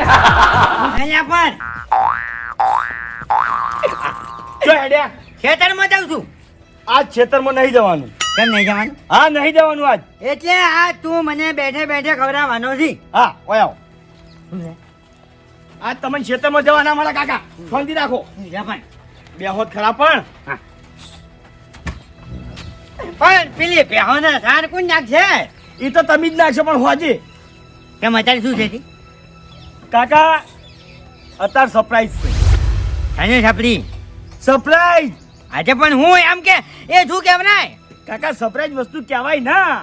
અલ્યા પણ. જો હેડ્યા. ખેતરમાં જાઉં છું. આજ ખેતરમાં નહીં જવાનું. કેમ નહીં જવાનું? હા નહીં જવાનું આજ. એટલે આ તું મને બેઠે બેઠે ખવડાવવાનો છે. હા ઓય આવો. આજ તમે ખેતરમાં જવાના મારા કાકા. શાંતિ રાખો. બે હોત ખરા પણ. પણ પેલી બેહોના સાર કોણ નાખશે? એ તો તમે જ નાખશો પણ હોજે. કેમ અત્યારે શું છે? કાકા અત્યારે સરપ્રાઈઝ છે. તને છપડી સરપ્રાઈઝ આજે પણ હું એમ કે એ શું કેવરાય કાકા સરપ્રાઈઝ વસ્તુ કહેવાય ના.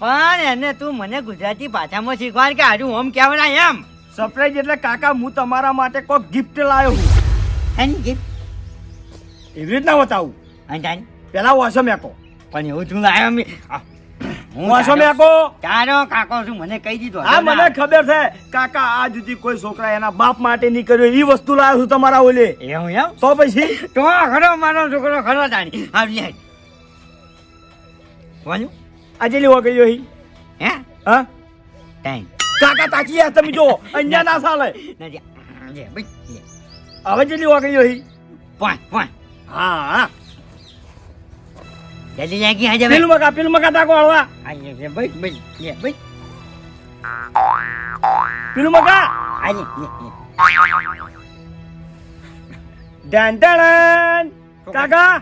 પણ એને તું મને ગુજરાતી ભાષામાં શીખવાડ કે આજુ ઓમ કેવરાય એમ. સરપ્રાઈઝ એટલે કાકા હું તમારા માટે કોઈક ગિફ્ટ લાવ્યો હું એન ગિફ્ટ એવી રીતના બતાવું. અંજાની પેલા વાસો મેકો પણ એવું તું લાયો તારો- મેકો તારો કાકો છું મને કહી દીધું હા મને ખબર છે કાકા આ જુદી કોઈ છોકરા એના બાપ માટે નહીં કર્યો એ વસ્તુ લાવ્યો છું તમારા ઓલે એવું એમ તો પછી તો ખરો મારો છોકરો ખરો તાણી આવી બોલું આજે લેવા ગયો હી હે ટાઈમ કાકા તાકી આ તમે જો અહીંયા ના ચાલે નથી લે ભાઈ લે હવે જે લેવા ગયો હી પોઈન્ટ પોઈન્ટ હા હા જલ્દી જાગી આજે પેલું મકા પેલું મકા તાકો હળવા? આજે લે ભાઈ ભાઈ લે ભાઈ પેલું મકા આજે ડન કાકા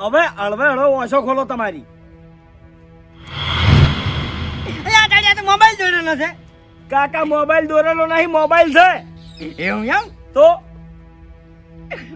હવે હળવે હળવે ઓછો ખોલો તમારી. મોબાઈલ દોરેલો છે. કાકા મોબાઈલ દોરેલો નહીં મોબાઈલ છે. એવું એમ? તો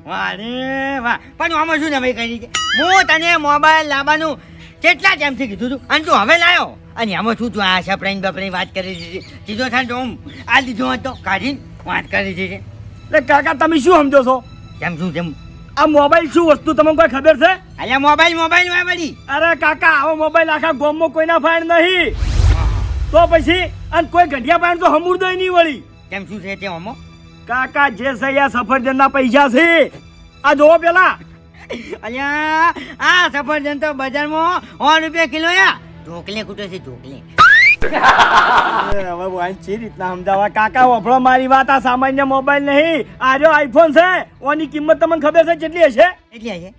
વાહ રે વાહ પણ આમાં શું ને કરી છે? હું તને મોબાઈલ લાવવાનું કેટલા ટાઈમથી કીધું હતું અને તું હવે લાયો? અને આમાં શું તું આ સપડાઈને બપરાઈ વાત કરી દીધી સીધો થાય તો હું આ લીધો હતો કાઢીને વાત કરી દીધી એટલે કાકા તમે શું સમજો છો? કેમ શું કેમ આ મોબાઈલ શું વસ્તુ? તમને કોઈ ખબર છે? અલ્યા મોબાઈલ મોબાઈલમાં બધી અરે કાકા આવો મોબાઈલ આખા ગોમમાં કોઈના ફાયર નહીં. તો પછી અને કોઈ ગઢિયા પાણી તો હમુરદય નહીં વળી. કેમ શું છે તે આમાં? કાકા જે છે આ સફરજનના પૈસા છે. આ જોવો પેલા. અલ્યા આ સફરજન તો બજારમાં સો રૂપિયા કિલો યા. ઢોકલે કૂટે છે ઢોકલે. હવે વાંચ છે રીતના સમજાવવા? કાકા વફળો મારી વાત આ સામાન્ય મોબાઈલ નહીં. આ જો આઈફોન છે. ઓની કિંમત તમને ખબર છે કેટલી હશે? કેટલી હશે?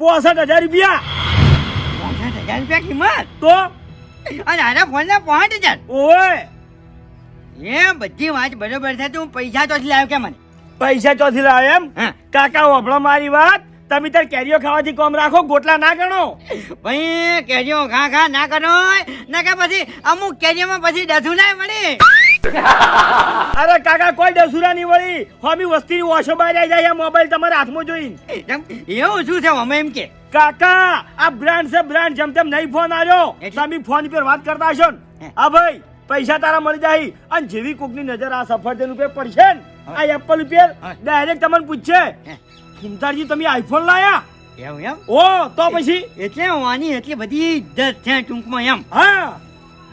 પોસઠ હજાર રૂપિયા. પાંસઠ હજાર રૂપિયા કિંમત? તો? અને આના ફોન ના પોસઠ હજાર. ઓય એ બધી વાત બરોબર છે તું પૈસા તો લાવ લાવ્યો કે મને? પૈસા ચોથી લાવે એમ? કાકા વભળો મારી વાત. તમે તાર કેરીઓ ખાવાથી કોમ રાખો ગોટલા ના ગણો. ભાઈ કેરીઓ ખા ખા ના કરો ના કે પછી અમુક કેરીઓમાં પછી ડસું ના મળી. અરે કાકા કોઈ ડસુરા નહીં વળી. હોમી વસ્તીની ઓછો બહાર આવી જાય આ મોબાઈલ તમારા હાથમાં જોઈને. એવું શું છે અમે એમ કે? કાકા આ બ્રાન્ડ છે બ્રાન્ડ. જેમ તેમ નહીં ફોન આવ્યો? તમે ફોન પર વાત કરતા હશો ને. હા ભાઈ. પૈસા તારા મળી જાય અને જેવી કોકની નજર આ સફરજન ઉપર પડશે ને આ એપલ ઉપર ડાયરેક્ટ તમને પૂછશે. ખિમતારજી તમે આઈફોન લાયા? એવું એમ? ઓ તો પછી? એટલે વાની એટલી બધી ઇજ્જત છે ટૂંકમાં એમ. હા.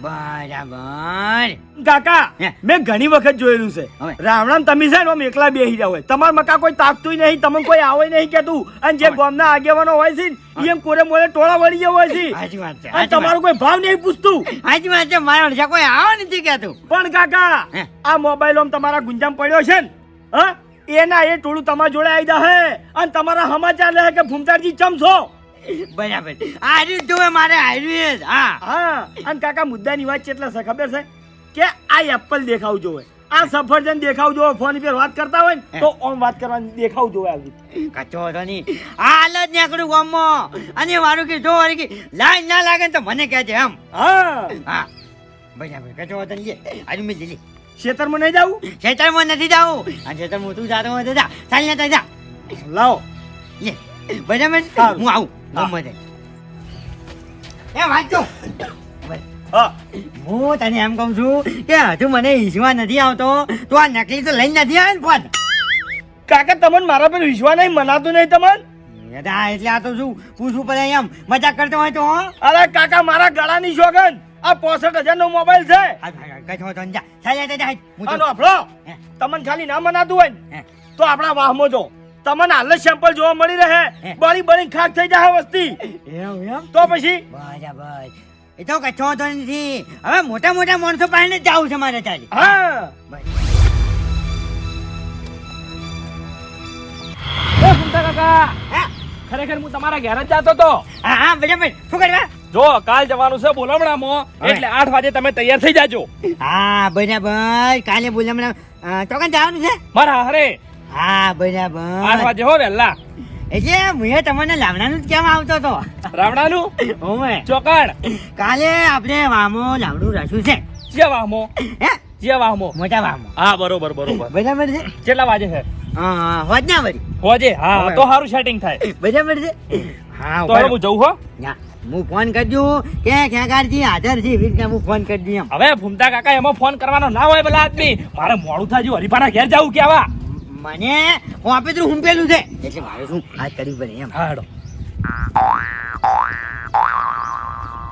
બરાબર. કાકા મેં ઘણી વખત જોયેલું છે. રામ તમે છે ને એકલા બેસી જાવ હોય. તમાર મકા કોઈ તાકતું નહીં તમને કોઈ આવે નહીં કેતું અને જે. ગામના આગેવાનો હોય છે એમ કોરે મોરે ટોળા વળી હોય છે. સાચી વાત છે તમારો કોઈ ભાવ નહીં પૂછતું. સાચી વાત છે મારા ઓળખા કોઈ આવે નથી કેતું પણ કાકા આ મોબાઈલ ઓમ તમારા ગુંજામ પડ્યો છે ને હા? એના એ ટોળું તમારા જોડે આવી જાહે અને તમારા સમાચાર લે કે ભૂમતારજી ચમ છો બરાબર. આર્યું જોવે મારે આર્યું જ હા. હા અને કાકા મુદ્દાની વાત છે છે ખબર છે? કે આ એપલ દેખાવ જોવે. આ સફરજન દેખાવ જોવે ફોન પર વાત કરતા હોય ને તો ઓમ વાત કરવાની દેખાવ જોવે આવી કચો તો નહીં હાલ જ નીકળું ગામમાં. અને મારું કે જો વાળી કે લાઈન ના લાગે તો મને કહેજે એમ. હા. હા. બરાબર કચો તો લે. આજુ મેં લીધી ખેતરમાં નહીં જાવું? ખેતરમાં નથી જાવું. આ ખેતરમાં તું જાતો હોય તો જા. ચાલ ને જા. લાવો. લે. બરાબર? હું આવું. એ વાંચો હું. તને એમ કહું છું કે હજુ મને ઈસવા નથી આવતો. તો આ નકલી તો લઈને નથી આવે ને ફોન? કાકા તમને મારા પર વિશ્વાસ નહીં મનાતું નહીં તમને? એટલે આ તો શું? પૂછવું પડે એમ મજાક કરતો હોય તો અરે કાકા મારા ગળાની શોગન. આ પોસઠ હજાર નો મોબાઈલ છે. તો તો- તમને ખાલી ના મનાતું હોય તો આપણા વાહમાં જો. તમને હાલ સેમ્પલ જોવા મળી રહે. બળી બળી ખાક થઈ જાય વસ્તી. એમ એમ? તો પછી? બરાબર. એ તો કચ્છો તો નથી. હવે મોટા મોટા માણસો પાસે જ જવું છે મારે ચાલી હા. કાકા. ખરેખર હું તમારા ઘેર જ તો. હા હા બરાબર. શું કરવા? જો કાલ જવાનું છે બોલામણામાં એટલે આઠ વાગે તમે તૈયાર થઈ જાજો. હા બરાબર. કાલે બોલામણા ચોકન જવાનું છે? મારા હરે. હા આઠ બરાબર વાગે હો વહેલા. એટલે હું તમને લાવડાનું જ કેમ આવતો તો? રાવણાનું? ઓમે ચોકડ. કાલે આપણે વામો લાવડું રાખ્યું છે. જે વામો. હે? જે વામો. મોટા વામો. હા બરોબર બરોબર. બરાબર છે? કેટલા વાગે છે? હા હોજના વળી. હોજે? હા તો સારું સેટિંગ થાય. બરાબર છે? હા તો હવે હું જઉં હો. ના, હું ફોન કરી દઉં કે ખેગારજી હાજર છે એવી રીતે હું ફોન કરી દઉં એમ. હવે ભૂમતા કાકા એમાં ફોન કરવાનો ના હોય પેલા આદમી. મારે મોડું થાય હરીફાના ઘેર જવું કેવા મને આપે તો હું પેલું છે. એટલે મારે શું હાથ કરી પડે એમ. હાડો.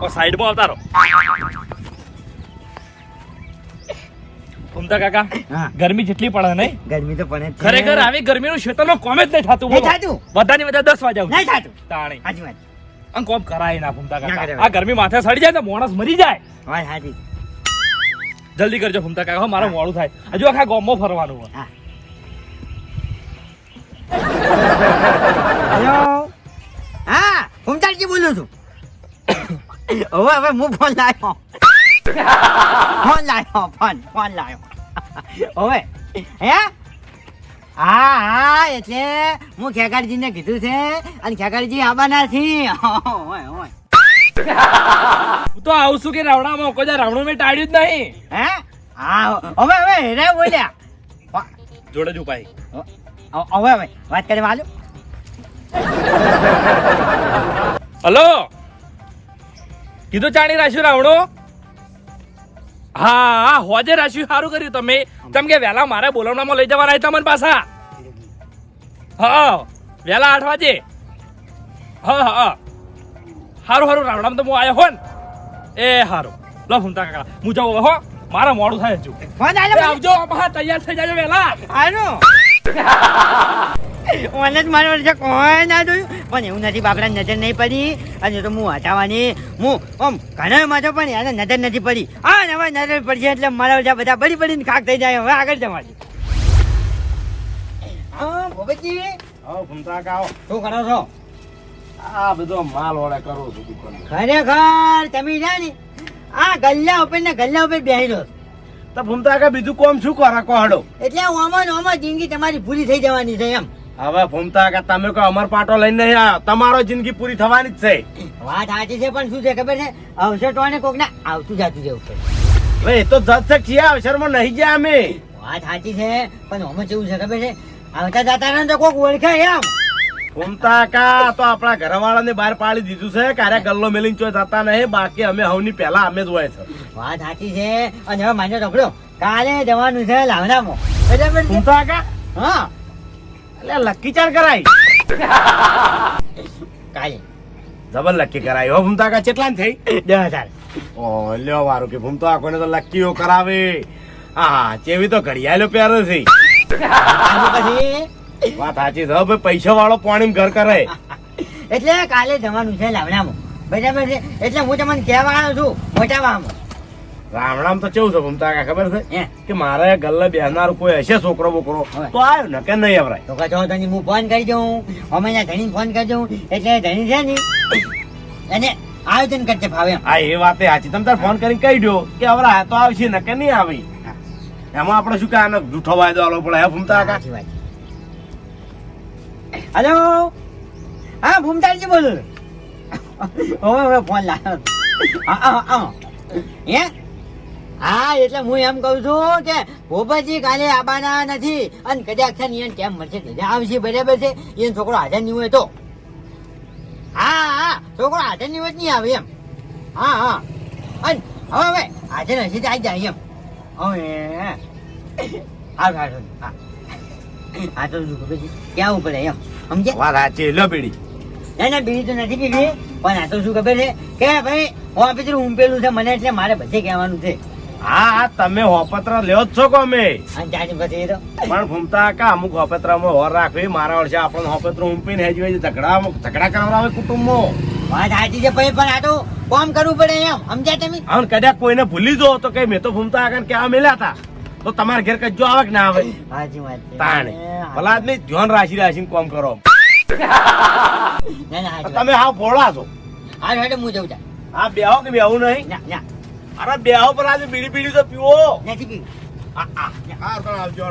ઓ સાઈડમાં આવતા રહો. ભૂમતા કાકા ગરમી જેટલી પડે નહીં? ગરમી તો પડે ખરેખર આવી ગરમીનું ક્ષેત્રમાં કોમે જ નહીં થતું નહીં. થતું. બધાની બધા દસ વાગ્યા સુધી. નહીં થતું. તાણી. હાજી વાત. આમ કોમ કરાય ના ભૂમતા ના કાકા. આ ગરમી માથે સડી જાય તો માણસ મરી જાય. વાત હાજી જલ્દી કરજો ફૂમતા કાકા. હો, મારે મોડું થાય. હજુ આખા ગામમાં ફરવાનું હોય. હેલો હા ફૂમતાલજી બોલું છું. હવે હવે હું ફોન લાવ્યો. ફોન લાવ્યો ફોન ફોન લાવ્યો. હવે હે? હા હા એટલે હું ખેગારજીને કીધું છે અને ખેગારજી આવવાના છે. ઓય ઓય. હું તો આવું છું કે રાવણામાં કોઈ રાવણું મેં ટાળ્યું જ નહીં. હે? હા હવે હવે રે બોલ્યા. જોડે જ ઉપાય. હવે હવે વાત કરે વાલો. હલો? કીધું ચાણી રાખ્યું રાવણો? હા હા હોજે રાખ્યું સારું કર્યું તમે. તમ કે વહેલા મારે બોલવણામાં લઈ જવાના હતા મને પાછા. હા વહેલા આઠ વાગે. હા હા સારું સારું રાવણામાં તો હું આવ્યો હો ને એ સારું લો ફૂમતા કાકા. હું જાઉં હો. મારે મોડું થાય હજુ. આવજો તૈયાર થઈ જાજો વહેલા. આનો ઓને જ મારો વર્ષે કોઈ ના જોયું. પણ એવું નથી બાપડા નજર નહીં પડી. અને તો હું હટાવવાની હું આમ ઘણા માં પણ એને નજર નથી પડી. હા હવે નજર પડશે એટલે મારા વર્ષે બધા પડી પડીને ખાક થઈ જાય. હવે આગળ જવાની. હા ભોગતજી. હા ભૂમતા કાઓ શું કરો છો? આ બધો માલ ઓર્ડર કરું છું દુકાન. ખરેખર તમે જાણી આ ગલ્લા ઉપર ને ગલ્લા ઉપર બેહી રહો છો. તો ભૂમતા કે બીજું કોમ શું કરો? કોહડો એટલે ઓમાં ને ઓમાં જિંદગી તમારી પૂરી થઈ જવાની છે એમ. હવે ભૂમતા કાકા તમે કોઈ અમર પાટો લઈને નહીં આવ્યા. તમારો જિંદગી પૂરી થવાની જ છે. વાત સાચી છે પણ શું છે ખબર છે? અવસર તો કોક ને આવતું જાતું જવું છે હવે એ તો જત છે કયા અવસરમાં નહીં ગયા અમે. વાત સાચી છે પણ ઓમાં જેવું છે ખબર છે? આવતા જાતા ને તો કોક ઓળખે એમ. ભૂમતા તો આપણા ઘરવાળાને બહાર પાડી દીધું છે. ક્યારે ગલ્લો મેલીને ચોય થતા નહીં બાકી અમે હવની પહેલા અમે જ હોય છે. વાત સાચી છે અને હવે માન્ય કાલે જવાનું છે લાવડામાં બરાબર હા. એટલે લક્કી ચાર કરાય. કાલે. જબર લક્કી કરાય. હો ભૂમતાકા કેટલા થઈ? દસ હજાર. ઓ લ્યો વારું કે ભૂમતો આકોને તો લક્કીઓ કરાવે. હા ચેવી તો ઘડિયાળો પ્યારો છે. પછી વાત સાચી છે હવે પૈસા વાળો પાણી ઘર કરે. એટલે કાલે જવાનું છે લાવડામાં. બરાબર છે? એટલે હું તમને કહેવા આવ્યો છું મોટાવામાં રામણામ તો કેવું છે ભૂમતા કાકા ખબર છે? કે મારે ગલ્લે બેહનાર કોઈ હશે છોકરો બોકરો તો આવ્યો ને કે નહીં અવરાય. તો કહો તને હું ફોન કરી દઉં. અમે ધણીને ફોન કરી દઉં. એટલે ધણી છે ને એને આયોજન ફાવે એમ. હા એ વાતે સાચી. તમે તાર ફોન કરીને કહી દો કે અવરા તો આવશે ને કે નહીં આવી? એમાં આપણે શું કે આને જૂઠો વાયદો આલો પડે હે ભૂમતા કાકા? હેલો હા ભૂમતાલજી બોલું હવે હવે ફોન લાવ્યો હા હા એટલે હું એમ કહું છું કે ભોપાજી કાલે આબાના નથી અને કદાચ છે ને કેમ મળશે કદાચ આવશે બરાબર છે એને છોકરો હાજર નહીં હોય તો હા હા છોકરો હાજર નહીં હોય નહીં આવે એમ હા હા અને હવે હવે હાજર હશે આવી જાય એમ હવે આવ હા હા તો શું ખબર પડે એમ? સમજે વાત સાચી લો ના ના બીજી તો નથી પીવી પણ આ તો શું ખબર છે? કે ભાઈ ઓફિસર ઊંપેલું છે મને એટલે મારે બધે કહેવાનું છે. હા હા તમે હોપત્ર લ્યો જ છો કો અમે? પણ ભૂમતા કા અમુક હોપત્રામાં હોર રાખવી મારા વર્ષે આપણને હોપત્ર ઊંપીને હેજી હોય ઝઘડા ઝઘડા કરાવડાવે કુટુંબમાં. વાત સાચી છે ભાઈ પણ આ તો કોમ કરવું પડે એમ. સમજ્યા તમે? હવે કદાચ કોઈને ભૂલી દો તો કઈ મેં તો ભૂમતા આગળ કેવા મેલ્યા હતા. તો તમારા ઘેર કજો આવે કે ના આવે? સાચી વાત તાણે. ભલા આદમી ધ્યાન રાખી રાખીને કોમ કરો. તમે હા ભોળા છો. હા હેડે હું જઉં જા. હા બેહો કે બેહું નહીં? ના ના. અરે બેહો પર આજે બીડી બીડી તો પીવો. નથી પીવું. હા હા આવજો.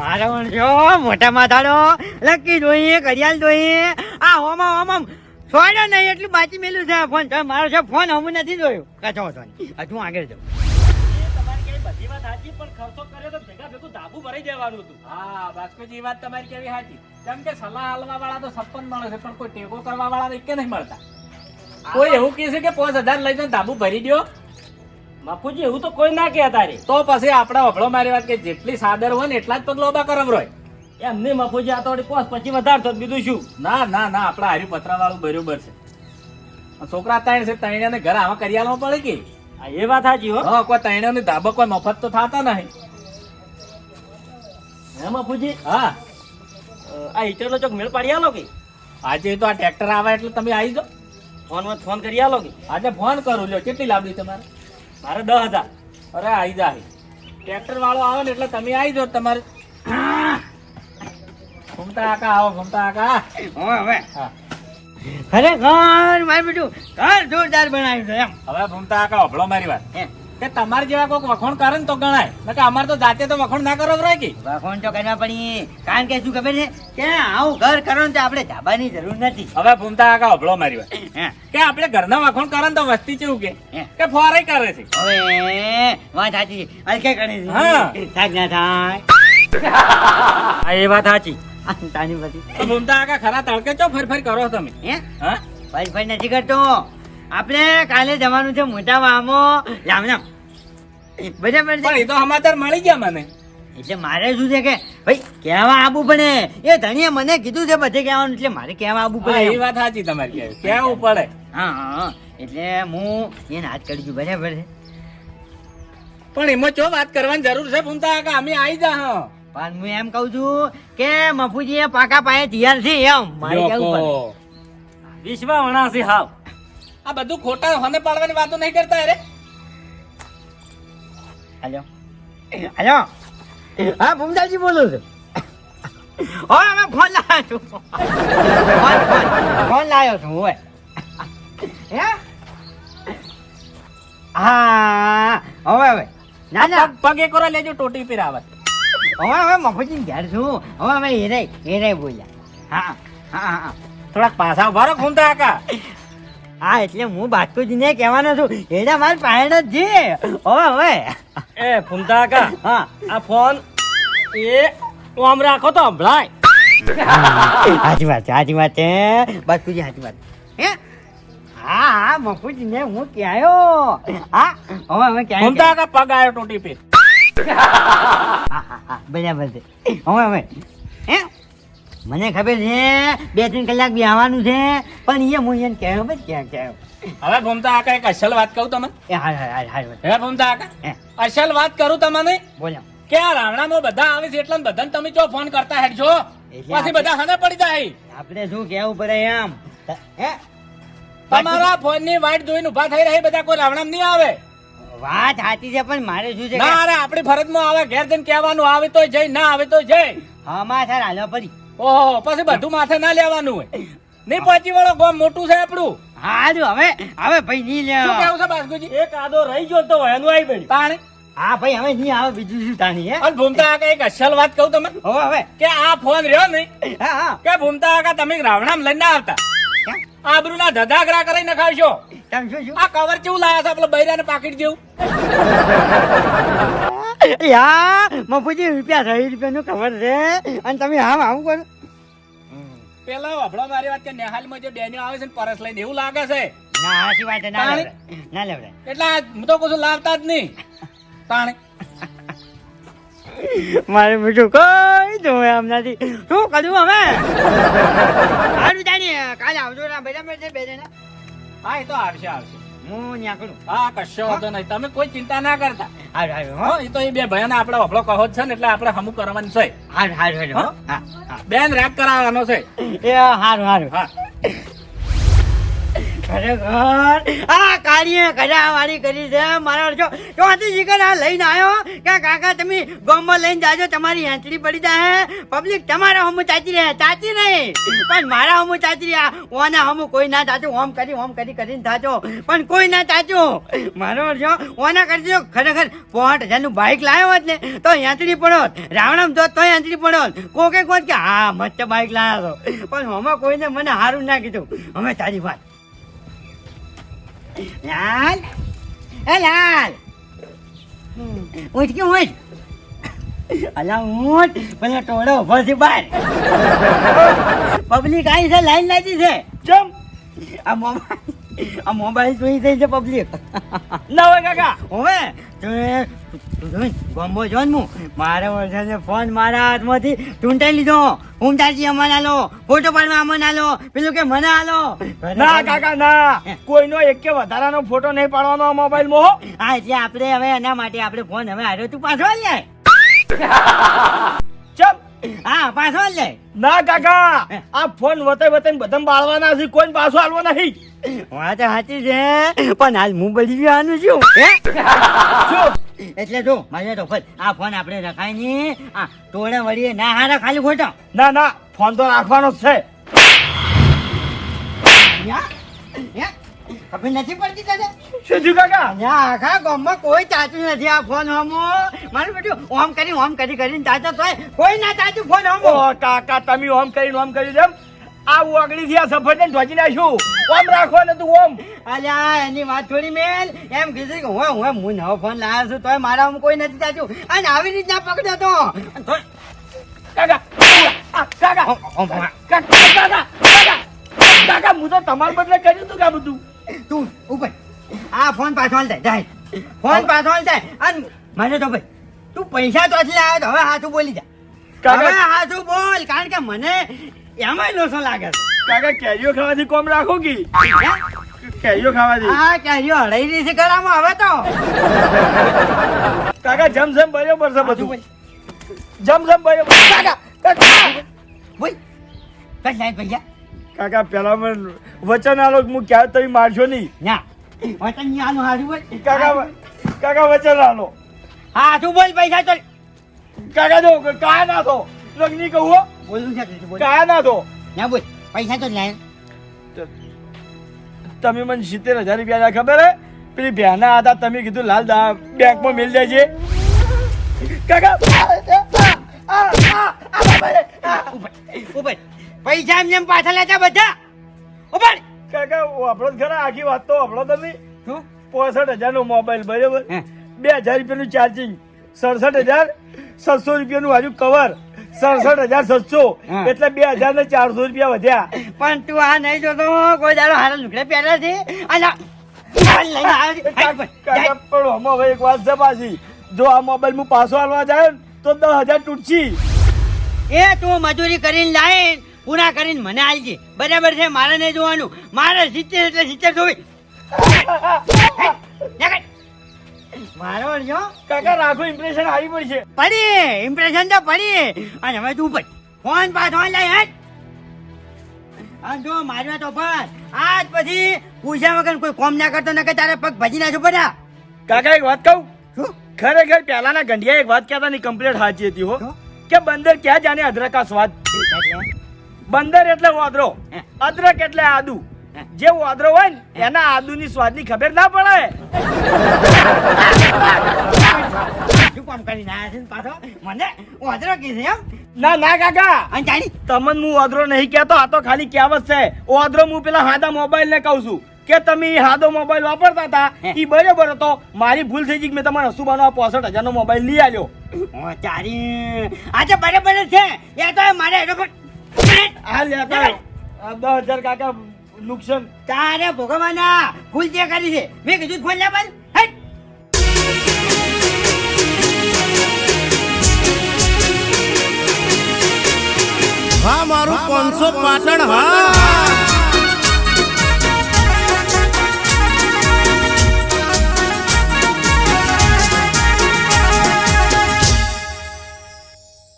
મારો વણજો મોટા માથાડો લકી જોઈએ ઘડિયાળ જોઈએ. આ હોમ હોમ સોયડો નહીં એટલું બાકી મેલું છે ફોન. મારો છે ફોન હમું નથી જોયું. કચો હતો હજુ હું આગળ જાઉં. તમારી કઈ બધી વાત સાચી પણ ખર્ચો કર્યો તો ભેગા ભેગું ધાબુ ભરાઈ જવાનું હતું. હા બાસ્કોજી વાત તમારી કેવી સાચી? કેમ કે સલાહ હાલવા વાળા તો સપન મળે છે પણ કોઈ ટેકો કરવા વાળા તો એકે નહીં મળતા. કોઈ એવું કહે છે કે પાંચ હજાર લઈ ધાબુ ભરી દ્યો. બાપુજી એવું તો કોઈ ના કે તારે તો પછી આપણા વભળો મારી વાત કે જેટલી સાદર હોય ને એટલા જ પગલો ઊભા કરમ રોય એમ નહીં મફુજી આ તો કોસ પછી વધારે તો બીજું શું ના ના ના આપણા હારી પતરા વાળું બરોબર છે. છોકરા ત્રણ છે ત્રણ્યાને ઘર આવા કરિયાલમાં પડે કે એ વાત સાચી હો. હા કોઈ ત્રણ્યાની ધાબા કોઈ મફત તો થતા નહીં. હે બાપુજી? હા. આ ઈટરનો ચોક મેળ પાડી આલો કે? આજે તો આ ટ્રેક્ટર આવે એટલે તમે આવી જાઓ. ફોનમાં ફોન કરી આલો કે? આજે ફોન કરું લ્યો કેટલી લાવડી તમારે? મારે દસ હજાર. અરે આવી જાય. ટ્રેક્ટર વાળો આવે ને એટલે તમે આવી જાઓ તમારે. ઘૂમતા આકા આવો ઘૂમતા આકા હવે હવે. હા. ખરેખર મારું બેટું ઘર જોરદાર બનાવ્યું છે એમ. હવે ભૂમતા આકા અભળો મારી વાત. કે તમાર જેવા કોઈક વખોણ કરે ને તો ગણાય. નકે અમાર તો જાતે તો વખોણ ના કરો રહે કે. વખોણ તો કરવા પડી. કારણ કે શું ખબર છે? કે આવું ઘર કરો ને તો આપણે ધાબાની જરૂર નથી. હવે ભૂમતા આકા અભળો મારી વાત. કે આપણે ઘરના વખોણ કરે ને તો વસ્તી ચેવું કે? કે ફોરાઈ કરે છે. હવે વાત સાચી હલકે કરે હા. સાચ ના થાય. આ એ વાત સાચી. તાની બધી. તો ઘૂમતા ખરા તડકે ચો ફર ફર કરો તમે? હે? હા? ફર ફર નથી કરતો. આપણે કાલે જવાનું છે મોટા વામો રામ રામ. બરાબર પણ એ તો સમાચાર મળી ગયા મને. એટલે મારે શું છે કે ભાઈ કહેવા આવું પડે. એ ધણીએ મને કીધું છે બધે કહેવાનું એટલે મારે કહેવા આબુ પડે. એ વાત સાચી તમારી કહેવું કેવું પડે. હા હા. એટલે હું એને હાથ કરી છું બરાબર છે. પણ એમાં ચો વાત કરવાની જરૂર છે ઘૂમતા આકા અમે આવી જા હા. પણ હું એમ કહું છું કે મફુજી એ પાકા પાયે તૈયાર છે એમ. મારે કેવું પડે. વિશ્વ વણાસી હાવ. આ બધું ખોટા હોને પાડવાની વાતો નહીં કરતા અરે. હેલો. હેલો. હા ભૂમદાજી બોલું છું. હવે અમે ફોન લાવ્યો છું. ફોન ફોન ફોન લાવ્યો છું હોય હે? હા હવે હવે. ના ના. પગ એક લેજો ટોટી પીરાવત. હવે હવે મફુજી ઘેર છું. હવે અમે હેરાઈ હેરાઈ બોલ્યા. હા હા હા થોડાક પાછા ઊભા રહો ઘૂમતા આકા. હા એટલે હું બાસ્કુજીને કહેવાનો છું. એના મારી પાયણ જ છે. હવે હવે. એ ફૂમતા કાકા હા. આ ફોન એ આમ રાખો તો ભલાય સાચી વાત છે સાચી વાત છે. બાસ્કુજી સાચી વાત. હે? હા હા મફુજીને હું ક્યાંયો હા હવે હવે ક્યાં ઘૂમતા આકા પગ આવ્યો ટોટી હા બરાબર છે. હવે હવે. હે? મને ખબર છે બે ત્રણ કલાક બી આવવાનું છે પણ એ હું એને કહેવાય બસ ક્યાં કહેવાય હવે ઘૂમતા આકા એક અસલ વાત કહું તમને? એ હા હા હા હે આકા? હે. અસલ વાત કરું તમને? બોલો. કે આ રાવણામાં બધા આવે છે એટલે બધાને તમે ચો ફોન કરતા હેડજો છો પછી બધા હને પડી જાય. આપણે શું કહેવું પડે એમ? હે? તમારા ફોનની વાટ જોઈને ઊભા થઈ રહી બધા કોઈ રાવણામ નહીં આવે. વાત સાચી છે પણ મારે શું છે ના અરે આપણી ફરજમાં આવે ઘેર જઈને કહેવાનું આવે તો જઈ ના આવે તો જઈ. હમા સર હાલો પડી ઓહો પછી બધું માથે ના લેવાનું હોય. નહીં પહોંચી વળો ગોમ મોટું છે આપણું. હારું હવે હવે ભાઈ નહીં શું કેવું છે બાસ્કુજી એક આદો રહી ગયો તો એનું આવી પડ્યું તાણે? હા ભાઈ હવે નહીં આવે બીજું શું તાણી હે? અને ભૂમતા આકા એક અસલ વાત કહું તમે હવે હવે. કે આ ફોન રહ્યો નહીં? હા હા. કે ભૂમતા આકા તમે રાવણામ લઈને ના આવતા? આબરૂના ધધાગરા કરી નખાવશો તમે શું શું? આ કવર કેવું લાયા છે? આપણે બૈરાને પાકીટ જેવું. યા મફુજી રૂપિયા ત્રણ રૂપિયાનું કવર છે. અને તમે આમ આવું કરો. પેલા વભળો મારી વાત કે નેહાલમાં જે ડેનિયો આવે છે ને પરસ લઈને એવું લાગે છે? ના સાચી વાત ના લેવડે ના એટલે હું તો કશું લાવતા જ નહીં. તાણે? મારે બીજું કઈ જોવે એમ નથી. શું કરું હવે સારું જાણીએ કાલે આવજો ના બરાબર છે બે જણા? હા એ તો આવશે આવશે. હું ત્યાં કરું. હા કશો વાંધો નહીં. તમે કોઈ ચિંતા ના કરતા. હારું હારું હો. એ તો એ બે ભાઈઓને આપણે વભળો કહો જ છે ને એટલે આપણે હમું કરવાનું છે. હારું હારું હારું હા હા. બેન રાગ કરાવવાનો છે. એ હારું હારું. હા. ખરેખર. આ કાળીએ કર્યા વાળી કરી છે. મારા જો ચોથી શિખર આ લઈને આવ્યો કે કાકા તમે ગામમાં લઈને જાજો, તમારી હેંચડી પડી જાય પબ્લિક તમારા હમું ચાચી રહે ચાચી નહીં. પણ મારા હમું ચાચી રહ્યા. ઓના હમું કોઈ ના ચાચું ઓમ કરી ઓમ કરી કરીને થાચો પણ કોઈ ના ચાચું મારો જો, ઓના કરી દીધો ખરેખર પોટ હજારનું બાઇક લાવ્યો હોત ને, તો હેંચડી પડો રાવણમ જોત, તો હેંચડી પડો કોકે કોત કે, હા, મસ્ત બાઇક લાવ્યો પણ હમણાં કોઈને મને સારું ના કીધું. અમે તારી વાત લાલ એ લાલ ઉઠ કે ઉઠ અલા ઉઠ પેલો ટોળો ઊભો છે બહાર પબ્લિક આવી છે લાઈન લાગી છે. ચમ. આ મોબાઈલ આ મોબાઈલ જોઈ થઈ છે પબ્લિક ના હોય કાકા હવે. ગમો છો ને હું? મારે વર્ષે ફોન મારા હાથમાંથી ચૂંટાઈ લીધો. હું તારજી અમને આલો. ફોટો પાડવા અમને આલો. પેલું કે મને આલો? ના કાકા ના. કોઈનો એક કે વધારાનો ફોટો નહીં પાડવાનો આ મોબાઈલમાં હો. હા એટલે આપણે હવે એના માટે આપણે ફોન હવે આવ્યો તું પાછો લે ચમ. હા પાછો લે. ના કાકા. આ ફોન વતે વતે બધા બાળવાના છે કોઈ પાછો આલવો નહીં. વાત સાચી છે પણ હાલ હું બળી ગયાનું છું. હે? એટલે જો મારે તો આ ફોન આપણે રખાય નહીં. આ ટોળે વળીએ ના હારા ખાલી ખોટો. ના ના ફોન તો રાખવાનો જ છે. યા? યા? ખબર નથી પડતી તને? શું કાકા. અહીંયા આખા ગામમાં કોઈ ચાચું નથી આ ફોન હમો. મારું બેટું ઓમ કરી ઓમ કરી કરીને ચાચા તોય કોઈ ના ચાચું ફોન હમો. કાકા તમે ઓમ કરીને ઓમ કરી દેમ આ ઓગળી થયા સફર ને ઢોકી નાખ્યું. ઓમ રાખો ને તું ઓમ. અલ્યા એની વાત થોડી મેલ. એમ કીધું કે હું હું હું નવો ફોન લાવ્યો છું તોય મારા કોઈ નથી ચાચું. અને આવી રીતના પકડ્યો તો. કાકા. કાકા કાકા. કાકા હું તો તમારા બદલે કર્યું તું કે બધું? તું ઉપર આ ફોન પાછો હાલ જાય. ફોન પાછો દે. અને મને તો ભાઈ તું પૈસા તો એટલે આવ્યો હવે હાથું બોલી જા. હવે હાથું બોલ કારણ કે મને એમાંય લોસો લાગે છે. કાકા કેરીઓ ખાવાથી કોમ રાખો કે? હે? કેરીઓ ખાવાથી. આ કેરીઓ હળાઈ રહી છે ગળામાં હવે તો. કાકા જમ જમ બરોબર પડશે બધું. જમ જમ બરોબર કાકા બોલ. કઈ લાઈ પૈસા કાકા પેલા મને વચન આલો હું ક્યારે તમે મારશો નહીં ના વચનની આનું હાથું બોલ કાકા કાકા વચન આલો હાથું બોલ પૈસા તો કાકા જો કાયા ના થો લગ્ની કહું હો બોલું છે બોલ કાયા ના થો ના બોલ પૈસા તો લે તમે મને સિત્તેર હજાર રૂપિયા ના ખબર હે પેલી બહેના હતા તમે કીધું લાલ દા બેંકમાં મિલ જાય છે કાકા ઉપર ઉપર પૈસા એમ જેમ પાછા લેતા બધા? ઉપર કાકા જ ખરા આખી વાત તો વાપરો તમે. શું? પોસઠ હજાર નો મોબાઈલ બરાબર. બે હજાર રૂપિયાનું ચાર્જિંગ સડસઠ હજાર છસો રૂપિયાનું હજુ કવર સડસઠ હજાર સત્સો એટલે બે હજાર ને ચારસો રૂપિયા વધ્યા. પણ તું આ નહીં જોતો કોઈ દાડો હારા લુગડા પહેર્યા છે. અને. પણ હમો એક વાત છે પાછી. જો આ મોબાઈલ હું પાછો હાલવા જાય તો દસ હજાર તૂટશી. એ તું મજૂરી કરીને લાઈન પૂરા કરીને મને આલજે બરાબર છે? મારે નહીં જોવાનું. મારે સિત્તેર એટલે સિત્તેર જોવી. મારો જો કાકા રાખો ઇમ્પ્રેશન આવી પડશે પડી. ઇમ્પ્રેશન તો પડી. અને હવે તું પડ ફોન પાછો લઈ હેટ અને જો માર્યો તો પણ આજ પછી પૂછ્યા વગર કોઈ કોમ ના કરતો ન કે તારે પગ ભજી નાખો બધા. કાકા એક વાત કહું? શું? ખરેખર પહેલાના ગંઢિયા એક વાત કહેતા ની કમ્પ્લીટ સાચી હતી હો. કે બંદર ક્યાં જાણે અદરક સ્વાદ? બંદર એટલે વાદરો. અદરક એટલે આદુ. જે વાદરો હોય ને એના આદુની સ્વાદની ખબર ના પડે. શું કામ કરીને આયા છે પાછો? મને ઓધરો કીધે એમ? ના ના કાકા. તમને હું વાદરો નહીં કહેતો આ તો ખાલી કહેવત છે. વાદરો હું પેલા હાદા મોબાઈલ ને કહું છું. કે તમે હાદો મોબાઈલ વાપરતા હતા એ બરોબર હતો. મારી ભૂલ થઈ ગઈ મેં તમારે હસુબાનો પોસઠ હજાર નો મોબાઈલ લઈ આવ્યો ચારી. આજે બરાબર છે. એ તો મારે એનો પણ આ લેતા આ દસ હજાર કાકા નુકસાન. તારે ભોગવવાના ભૂલ જે કરી છે. મેં કીધું ફોન લે બંધ હા મારું પાંચસો પાટણ હા.